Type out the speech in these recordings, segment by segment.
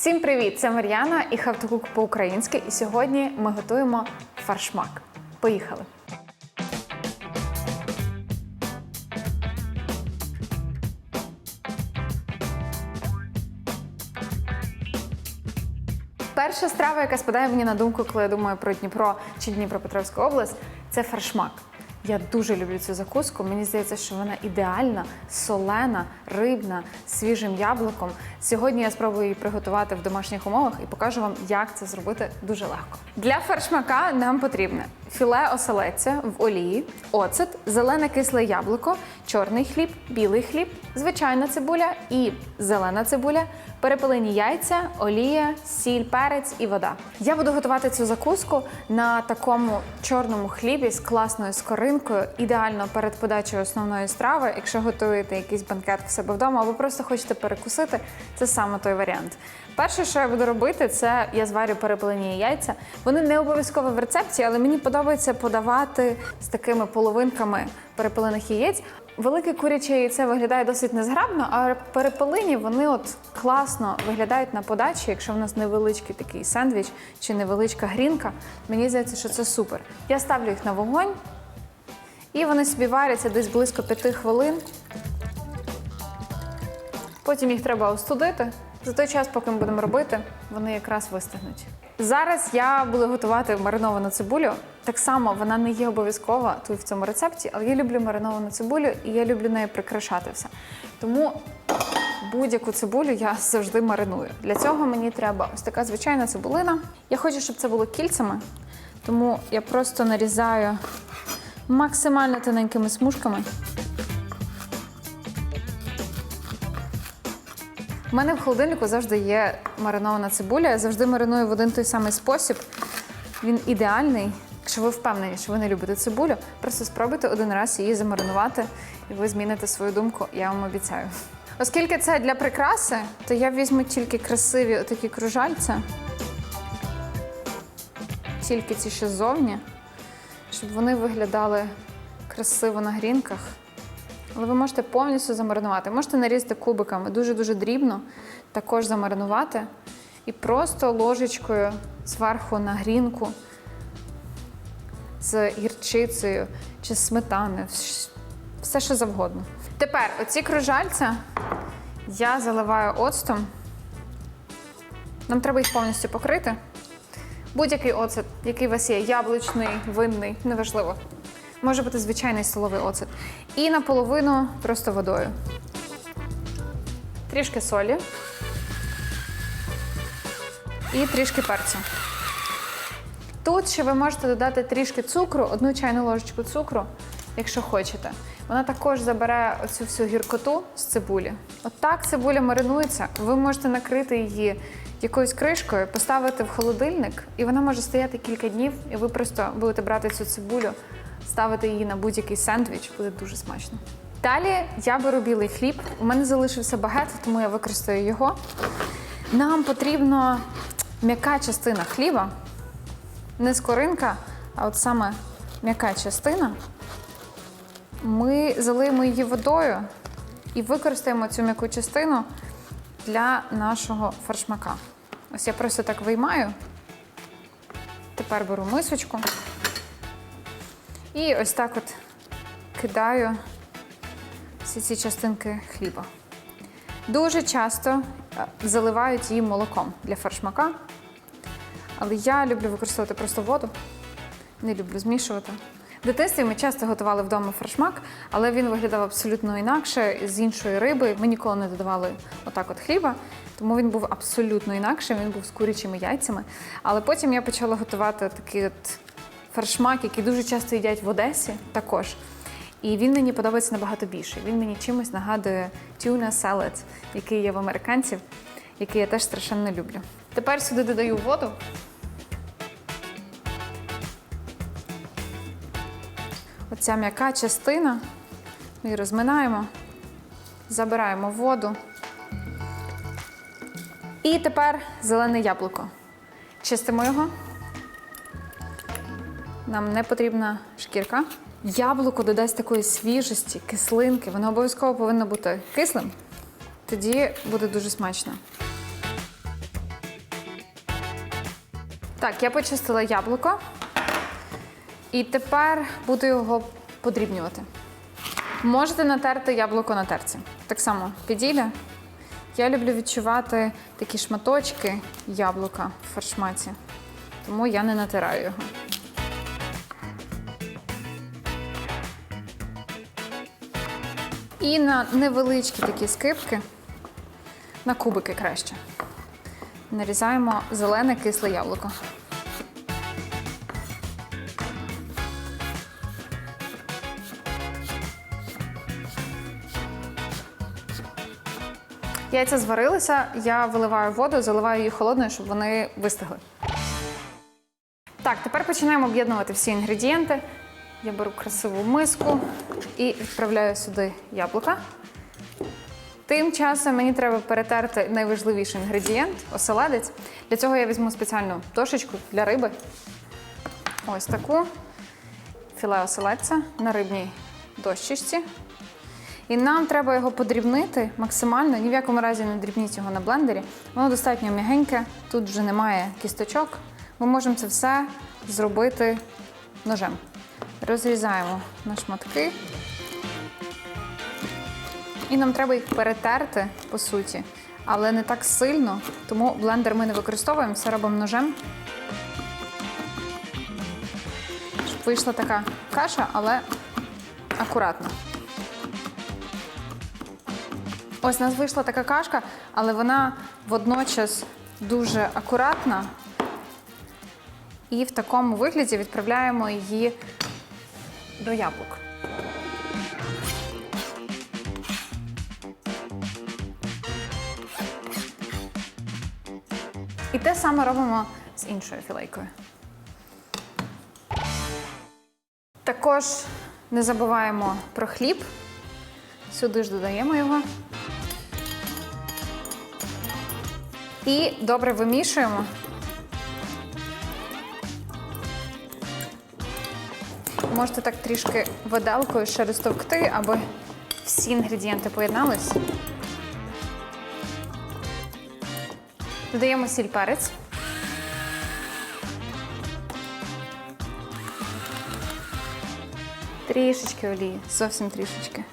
Всім привіт! Це Мар'яна і Cook по-українськи. І сьогодні ми готуємо фаршмак. Поїхали! Перша страва, яка спадає мені на думку, коли я думаю про Дніпро чи Дніпропетровську область, це фаршмак. Я дуже люблю цю закуску. Мені здається, що вона ідеальна, солена, рибна, свіжим яблуком. Сьогодні я спробую її приготувати в домашніх умовах і покажу вам, як це зробити дуже легко. Для фаршмака нам потрібне філе оселедця в олії, оцет, зелене кисле яблуко, чорний хліб, білий хліб, звичайна цибуля і зелена цибуля, перепелені яйця, олія, сіль, перець і вода. Я буду готувати цю закуску на такому чорному хлібі з класною скоринкою, ідеально перед подачею основної страви. Якщо готуєте якийсь банкет в себе вдома або просто хочете перекусити, це саме той варіант. Перше, що я буду робити, це я зварю перепелені яйця. Вони не обов'язково в рецепті, але мені подобається подавати з такими половинками перепелених яєць. Велике куряче яйце виглядає досить незграбно, а перепелині вони от класно виглядають на подачі, якщо в нас невеличкий такий сендвіч чи невеличка грінка. Мені здається, що це супер. Я ставлю їх на вогонь, і вони собі варяться десь близько 5 хвилин. Потім їх треба остудити. За той час, поки ми будемо робити, вони якраз вистигнуть. Зараз я буду готувати мариновану цибулю. Так само вона не є обов'язкова тут в цьому рецепті, але я люблю мариновану цибулю і я люблю нею прикрашати все. Тому будь-яку цибулю я завжди мариную. Для цього мені треба ось така звичайна цибулина. Я хочу, щоб це було кільцями, тому я просто нарізаю максимально тоненькими смужками. У мене в холодильнику завжди є маринована цибуля. Я завжди мариную в один той самий спосіб. Він ідеальний. Якщо ви впевнені, що ви не любите цибулю, просто спробуйте один раз її замаринувати, і ви зміните свою думку, я вам обіцяю. Оскільки це для прикраси, то я візьму тільки красиві отакі кружальця, тільки ці що ззовні, щоб вони виглядали красиво на грінках. Але ви можете повністю замаринувати. Можете нарізати кубиками дуже-дуже дрібно, також замаринувати. І просто ложечкою зверху на грінку з гірчицею чи сметаною, все що завгодно. Тепер оці кружальця я заливаю оцтом. Нам треба їх повністю покрити. Будь-який оцет, який у вас є, яблучний, винний, неважливо. Може бути звичайний столовий оцет. І наполовину просто водою. Трішки солі. І трішки перцю. Тут ще ви можете додати трішки цукру, одну чайну ложечку цукру, якщо хочете. Вона також забере оцю всю гіркоту з цибулі. Отак цибуля маринується. Ви можете накрити її якоюсь кришкою, поставити в холодильник, і вона може стояти кілька днів, і ви просто будете брати цю цибулю, ставити її на будь-який сендвіч, буде дуже смачно. Далі я беру білий хліб. У мене залишився багет, тому я використаю його. Нам потрібна м'яка частина хліба, не скоринка, а от саме м'яка частина. Ми залиємо її водою і використаємо цю м'яку частину для нашого фаршмака. Ось я просто так виймаю. Тепер беру мисочку і ось так от кидаю всі ці частинки хліба. Дуже часто е, заливають її молоком для фаршмака, але я люблю використовувати просто воду, не люблю змішувати. В дитинстві ми часто готували вдома фаршмак, але він виглядав абсолютно інакше з іншої риби. Ми ніколи не додавали отак от хліба, тому він був абсолютно інакшим. Він був з курячими яйцями. Але потім я почала готувати такий от фаршмак, який дуже часто їдять в Одесі також. І він мені подобається набагато більше. Він мені чимось нагадує tuna salad, який є в американців, який я теж страшенно люблю. Тепер сюди додаю воду. Оця м'яка частина. Ми її розминаємо, забираємо воду. І тепер зелене яблуко. Чистимо його. Нам не потрібна шкірка. Яблуко додасть такої свіжості, кислинки. Воно обов'язково повинно бути кислим. Тоді буде дуже смачно. Так, я почистила яблуко. І тепер буду його подрібнювати. Можете натерти яблуко на терці. Так само підійде. Я люблю відчувати такі шматочки яблука в фаршмаці, тому я не натираю його. І на невеличкі такі скипки, на кубики краще. Нарізаємо зелене кисле яблуко. Яйця зварилися, я виливаю воду, заливаю її холодною, щоб вони вистигли. Так, тепер починаємо об'єднувати всі інгредієнти. Я беру красиву миску і відправляю сюди яблука. Тим часом мені треба перетерти найважливіший інгредієнт оселедець. Для цього я візьму спеціальну дошечку для риби. Ось таку філе оселедця на рибній дощечці. І нам треба його подрібнити максимально. Ні в якому разі не дрібніть його на блендері. Воно достатньо м'ягеньке, тут вже немає кісточок. Ми можемо це все зробити ножем. Розрізаємо на шматки. І нам треба їх перетерти, по суті, але не так сильно, тому блендер ми не використовуємо, все робимо ножем. Щоб вийшла така каша, але акуратно. Ось у нас вийшла така кашка, але вона водночас дуже акуратна. І в такому вигляді відправляємо її до яблук. І те саме робимо з іншою філейкою. Також не забуваємо про хліб. Сюди ж додаємо його. І добре вимішуємо. Можете так трішки виделкою ще розтовкти, аби всі інгредієнти поєднались. Додаємо сіль перець. Трішечки олії, зовсім трішечки.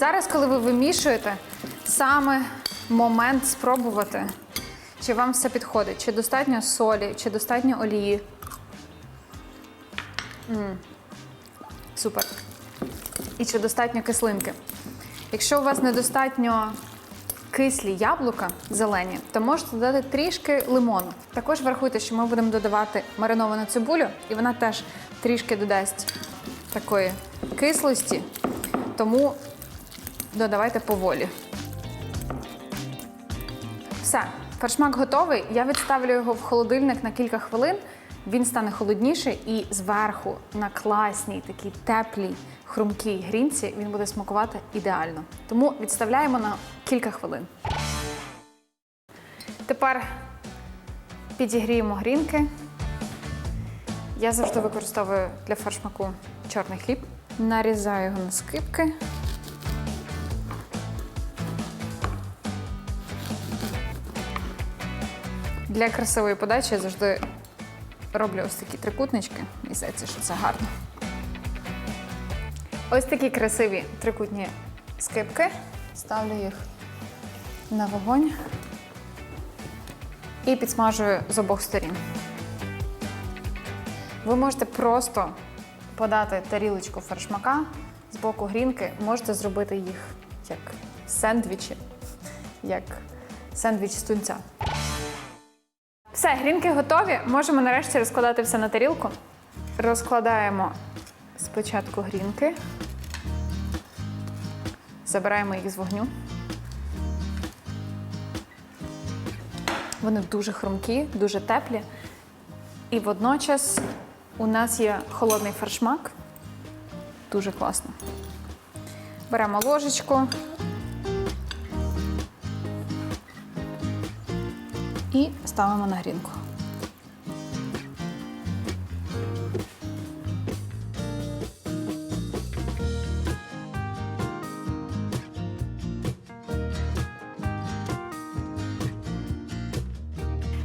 Зараз, коли ви вимішуєте, саме момент спробувати, чи вам все підходить, чи достатньо солі, чи достатньо олії. м Супер. І чи достатньо кислинки. Якщо у вас недостатньо кислі яблука зелені, то можете додати трішки лимону. Також врахуйте, що ми будемо додавати мариновану цибулю, і вона теж трішки додасть такої кислості, тому додавайте поволі. Все, фаршмак готовий. Я відставлю його в холодильник на кілька хвилин. Він стане холодніший і зверху на класній, такій теплій, хрумкій грінці він буде смакувати ідеально. Тому відставляємо на кілька хвилин. Тепер підігріємо грінки. Я завжди використовую для фаршмаку чорний хліб. Нарізаю його на скибки. Для красивої подачі я завжди роблю ось такі трикутнички. Мені здається, що це гарно. Ось такі красиві трикутні скибки. Ставлю їх на вогонь і підсмажую з обох сторін. Ви можете просто подати тарілочку фаршмака з боку грінки, можете зробити їх як сендвічі, як сендвіч з тунця. Все, грінки готові. Можемо нарешті розкладати все на тарілку. Розкладаємо спочатку грінки. Забираємо їх з вогню. Вони дуже хрумкі, дуже теплі. І водночас у нас є холодний фаршмак. Дуже класно. Беремо ложечку. І ставимо на грінку.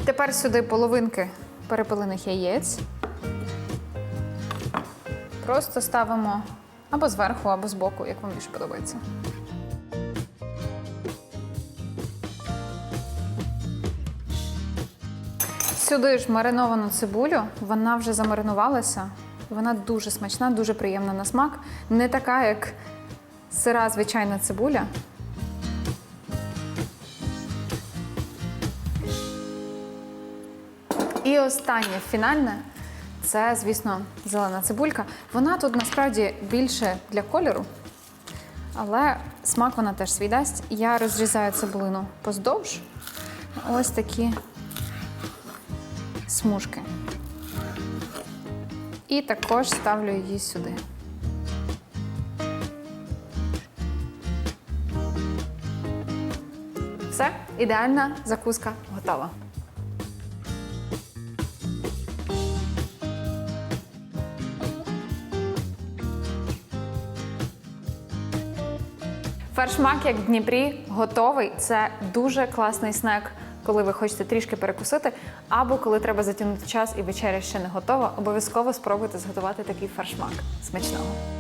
Тепер сюди половинки перепилених яєць. Просто ставимо або зверху, або збоку, як вам більше подобається. Сюди ж мариновану цибулю, вона вже замаринувалася. Вона дуже смачна, дуже приємна на смак. Не така, як сира звичайна цибуля. І останнє фінальне це, звісно, зелена цибулька. Вона тут насправді більше для кольору, але смак вона теж свій дасть. Я розрізаю цибулину поздовж. Ось такі смужки. І також ставлю її сюди. Все, ідеальна закуска готова. Фершмак, як в Дніпрі, готовий. Це дуже класний снек, коли ви хочете трішки перекусити, або коли треба затягнути час і вечеря ще не готова. Обов'язково спробуйте зготувати такий фаршмак. Смачного!